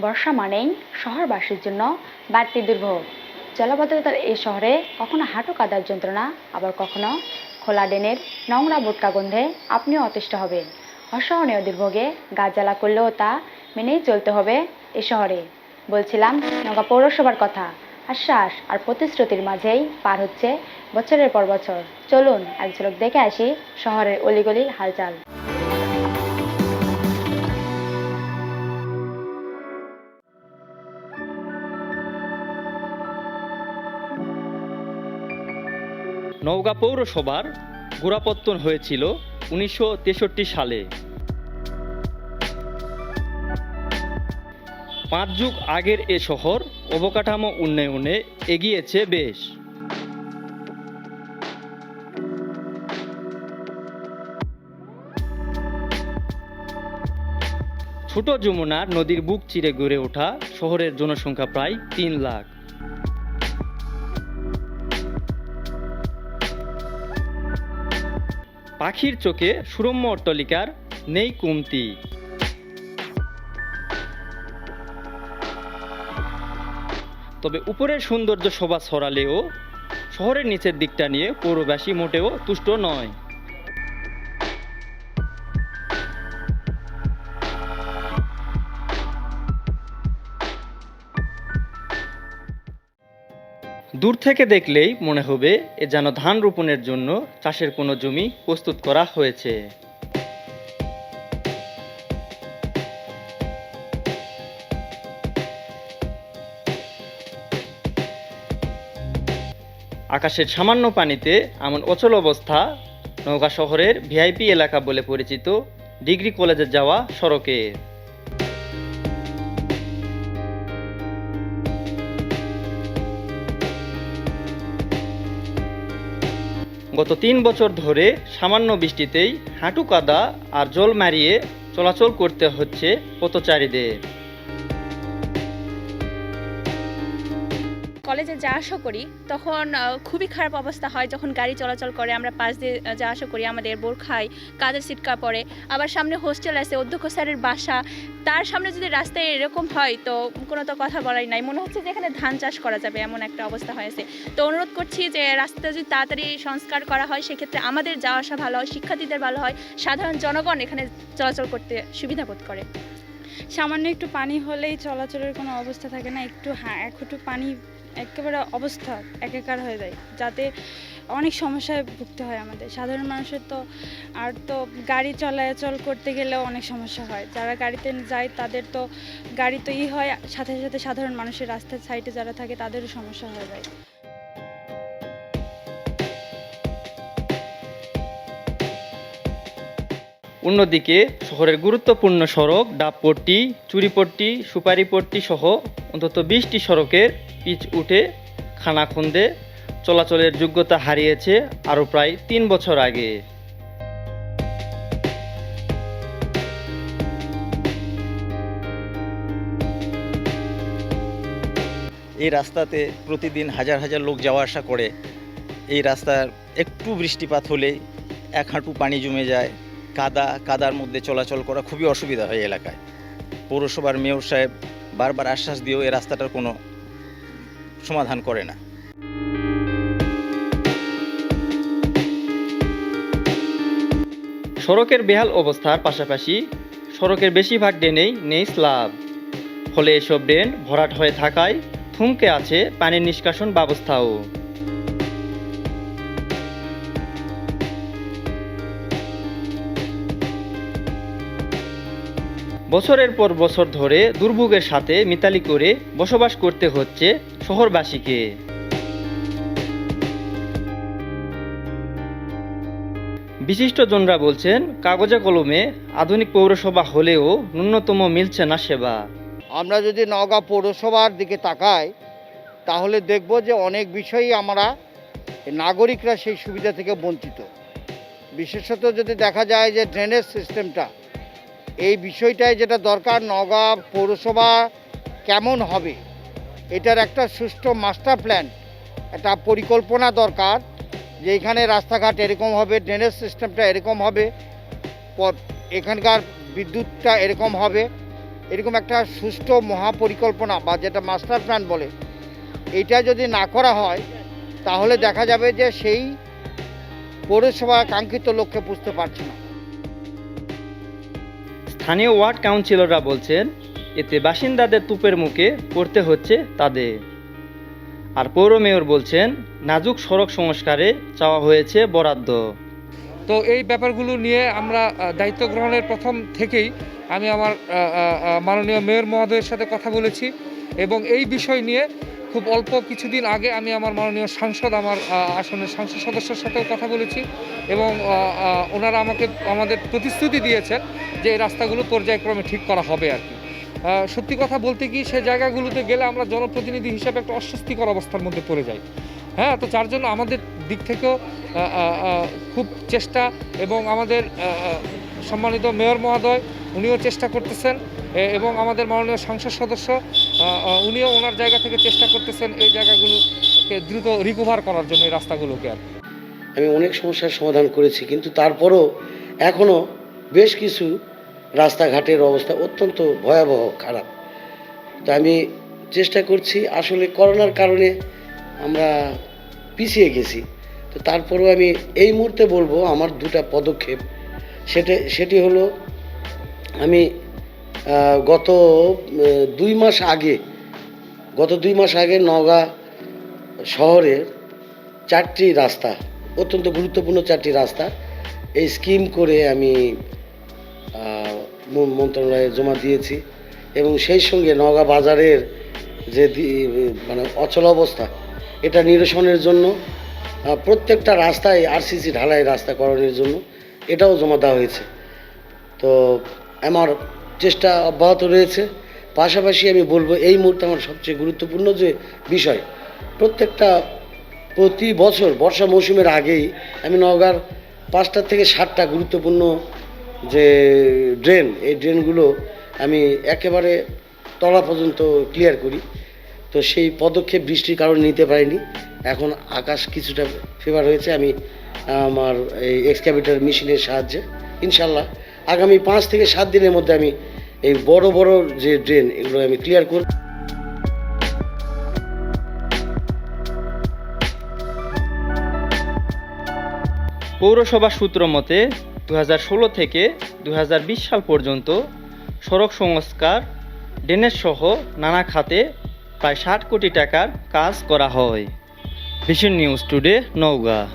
বর্ষা মানেই শহরবাসীর জন্য বাড়তি দুর্ভোগ। জলাবদ্ধতার এই শহরে কখনো হাঁটু কাদার যন্ত্রণা, আবার কখনো খোলা ড্রেনের নোংরা বোটকা গন্ধে আপনিও অতিষ্ঠ হবেন। অসহনীয় দুর্ভোগে গা জ্বালা করলেও তা মেনেই চলতে হবে এ শহরে। বলছিলাম নগা পৌরসভার কথা। আশ্বাস আর প্রতিশ্রুতির মাঝেই পার হচ্ছে বছরের পর বছর। চলুন, এক ঝলক দেখে আসি শহরের অলিগলির হালচাল। নওগাঁ পৌরসভার গোড়াপত্তন হয়েছিল উনিশশো তেষট্টি সালে। পাঁচ যুগ আগের এ শহর অবকাঠামো উন্নয়নে এগিয়েছে বেশ। ছোট যমুনার নদীর বুক চিরে গড়ে ওঠা শহরের জনসংখ্যা প্রায় তিন লাখ। পাখির চোখে সুরম্য অট্টলিকার নেই কমতি। তবে উপরের সৌন্দর্য শোভা ছড়ালেও শহরের নিচের দিকটা নিয়ে পৌরবাসী মোটেও তুষ্ট নয়। দূর থেকে দেখলেই মনে হবে এ যেন ধান রোপণের জন্য চাষের কোনো জমি প্রস্তুত করা হয়েছে। আকাশের সামান্য পানিতে এমন অচল অবস্থা নৌকা শহরের ভিআইপি এলাকা বলে পরিচিত ডিগ্রি কলেজে যাওয়া সড়কের গত তিন বছর ধরে সামান্য বৃষ্টিতেই হাঁটু কাদা আর জল মারিয়ে চলাচল করতে হচ্ছে পথচারীদের। কলেজে যা আসা করি, তখন খুবই খারাপ অবস্থা হয় যখন গাড়ি চলাচল করে, আমরা পাশ দিয়ে যা আসা করি আমাদের বোর খাই কাদের সিটকা পড়ে। আবার সামনে হোস্টেল আছে, অধ্যক্ষ স্যারের বাসা, তার সামনে যদি রাস্তায় এরকম হয়, তো কোনো তো কথা বলাই নাই। মনে হচ্ছে যে এখানে ধান চাষ করা যাবে, এমন একটা অবস্থা হয়েছে। তো অনুরোধ করছি যে রাস্তা যদি তাড়াতাড়ি সংস্কার করা হয়, সেক্ষেত্রে আমাদের যাওয়া আসা ভালো হয়, শিক্ষার্থীদের ভালো হয়, সাধারণ জনগণ এখানে চলাচল করতে সুবিধা বোধ করে। সামান্য একটু পানি হলেই চলাচলের কোনো অবস্থা থাকে না, একটু হ্যাঁ এক একটু পানি একেবারে অবস্থা একাকার হয়ে যায়, যাতে অনেক সমস্যায় ভুগতে হয় আমাদের। সাধারণ মানুষের তো, আর তো গাড়ি চলাচল করতে গেলেও অনেক সমস্যা হয়। যারা গাড়িতে যায় তাদের তো গাড়ি তো ই হয়, সাথে সাথে সাধারণ মানুষের রাস্তার সাইডে যারা থাকে তাদেরও সমস্যা হয়ে যায়। অন্যদিকে শহরের গুরুত্বপূর্ণ সড়ক, ডাবপট্টি, চুরিপট্টি, সুপারিপট্টি সহ অন্তত বিশটি সড়কের পিচ উঠে খানাখন্দে চলাচলের যোগ্যতা হারিয়েছে আরও প্রায় তিন বছর আগে। এই রাস্তাতে প্রতিদিন হাজার হাজার লোক যাওয়া আসা করে। এই রাস্তার একটু বৃষ্টিপাত হলেই এক হাঁটু পানি জমে যায়। কাদা, কাদার মধ্যে চলাচল করা খুবই অসুবিধা হয় এলাকায়। পৌরসভার মেয়র সাহেব বারবার আশ্বাস দিয়েও এই রাস্তাটার কোনো সমাধান করে না। সড়কের বেহাল অবস্থার পাশাপাশি সড়কের বেশিরভাগ ড্রেনেই নেই স্ল্যাব। ফলে এসব ড্রেন ভরাট হয়ে থাকায় থমকে আছে পানির নিষ্কাশন ব্যবস্থাও। বছরের পর বছর ধরে দুর্ভোগের সাথে মিতালি করে বসবাস করতে হচ্ছে শহরবাসীকে। বিশিষ্টজনরা বলছেন, কাগজে কলমে আধুনিক পৌরসভা হলেও ন্যূনতম মিলছে না সেবা। আমরা যদি নওগাঁ পৌরসভার দিকে তাকাই, তাহলে দেখব যে অনেক বিষয়ই আমরা নাগরিকরা সেই সুবিধা থেকে বঞ্চিত। বিশেষত যদি দেখা যায় যে ড্রেনেজ সিস্টেমটা এই বিষয়টাই যেটা দরকার, নওগাঁ পৌরসভা কেমন হবে, এটার একটা সুষ্ঠু মাস্টার প্ল্যান একটা পরিকল্পনা দরকার যে এখানে রাস্তাঘাট এরকম হবে ড্রেনেজ সিস্টেমটা এরকম হবে এখানকার বিদ্যুৎটা এরকম হবে, এরকম একটা সুষ্ঠু মহাপরিকল্পনা বা যেটা মাস্টার প্ল্যান বলে, এটা যদি না করা হয়, তাহলে দেখা যাবে যে সেই পৌরসভা কাঙ্ক্ষিত লক্ষ্যে পুষতে পারছে না। স্থানীয় ওয়ার্ড কাউন্সিলররা বলছেন, এতে বাসিন্দাদের তুপের মুখে পড়তে হচ্ছে তাদের। আর পৌর মেয়র বলছেন, নাজুক সড়ক সংস্কারে চাওয়া হয়েছে বরাদ্দ। তো এই ব্যাপারগুলো নিয়ে আমরা দায়িত্ব গ্রহণের প্রথম থেকেই আমি আমার মাননীয় মেয়র মহোদয়ের সাথে কথা বলেছি এবং এই বিষয় নিয়ে খুব অল্প কিছুদিন আগে আমি আমার মাননীয় সাংসদ, আমার আসনের সাংসদ সদস্যের সাথেও কথা বলেছি এবং ওনারা আমাকে, আমাদের প্রতিশ্রুতি দিয়েছেন যে এই রাস্তাগুলো পর্যায়ক্রমে ঠিক করা হবে আর কি। সত্যি কথা বলতে কি সে জায়গাগুলোতে গেলে আমরা জনপ্রতিনিধি হিসাবে একটা অস্বস্তিকর অবস্থার মধ্যে পড়ে যাই। হ্যাঁ তো যার জন্য আমাদের দিক থেকেও খুব চেষ্টা এবং আমাদের সম্মানিত মেয়র মহোদয়, উনিও চেষ্টা করতেছেন। এবং আমাদের মাননীয় সংসদ সদস্য উনিও ওনার জায়গা থেকে চেষ্টা করতেছেন এই জায়গাগুলোকে দ্রুত রিকভার করার জন্য, এই রাস্তাগুলোকে আর। আমি অনেক সমস্যার সমাধান করেছি, কিন্তু তারপরও এখনও বেশ কিছু রাস্তাঘাটের অবস্থা অত্যন্ত ভয়াবহ, খারাপ তো আমি চেষ্টা করছি, আসলে করোনার কারণে আমরা পিছিয়ে গেছি তো তারপরেও আমি এই মুহূর্তে বলব, আমার দুটা পদক্ষেপ, সেটা, সেটি হলো, আমি গত দুই মাস আগে, গত দুই মাস আগে নওগাঁ শহরের চারটি রাস্তা, অত্যন্ত গুরুত্বপূর্ণ চারটি রাস্তা, এই স্কিম করে আমি মন্ত্রণালয়ে জমা দিয়েছি এবং সেই সঙ্গে নওগাঁ বাজারের যে মানে অচল অবস্থা, এটা নিরসনের জন্য প্রত্যেকটা রাস্তায় আরসিসি ঢালাই রাস্তা করানোর জন্য এটাও জমা দেওয়া হয়েছে। তো আমার চেষ্টা অব্যাহত রয়েছে। পাশাপাশি আমি বলব, এই মুহূর্তে আমার সবচেয়ে গুরুত্বপূর্ণ যে বিষয়, প্রত্যেকটা প্রতি বছর বর্ষা মৌসুমের আগেই আমি নওগাঁর পাঁচটা থেকে সাতটা গুরুত্বপূর্ণ যে ড্রেন, এই ড্রেনগুলো আমি একেবারে তলা পর্যন্ত ক্লিয়ার করি। তো সেই পদক্ষেপ বৃষ্টির কারণে নিতে পারিনি। এখন আকাশ কিছুটা ফেভার হয়েছে। আমি আমার এই এক্সক্যাভেটার মেশিনের সাহায্যে। ইনশাল্লাহ আগামী পাঁচ থেকে সাত দিনের মধ্যে আমি এই বড় বড় যে ড্রেন, এগুলো আমি ক্লিয়ার করব। পৌরসভা সূত্র মতে দু হাজার ষোলো থেকে দু হাজার বিশ সাল পর্যন্ত সড়ক সংস্কার, ড্রেনের সহ নানা খাতে প্রায় ষাট কোটি টাকার কাজ করা হয়। Vision news today, Naogaon.